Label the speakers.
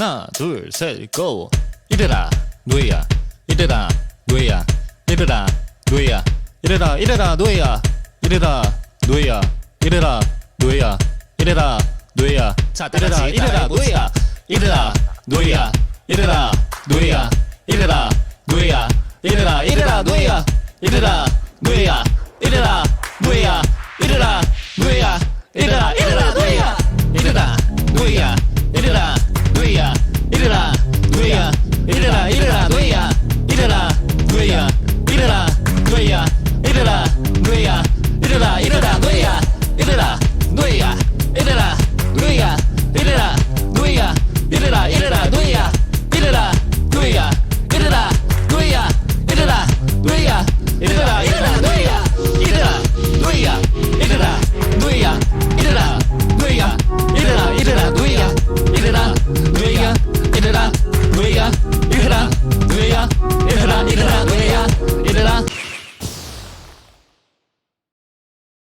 Speaker 1: 하나 둘셋 고! 이래라 노예야 이래라 노예야 이래라 노예야 이래라 이래라 노예야 이래라 노예야 이래라 노예야 이래라 노예야 자 이래라 이래라 노예야 이래라 노예야 이래라 노예야 이래라 노예야 이래라 이래라 노예야 이래라 노예야 이래라 노예야 이래라 노예야 이래라 이래라 일어나 뇌야. 일어나 일어나 뇌야. 일어나 뇌야. 일어나 뇌야. 일어나 뇌야. 일어나 일어나 뇌야.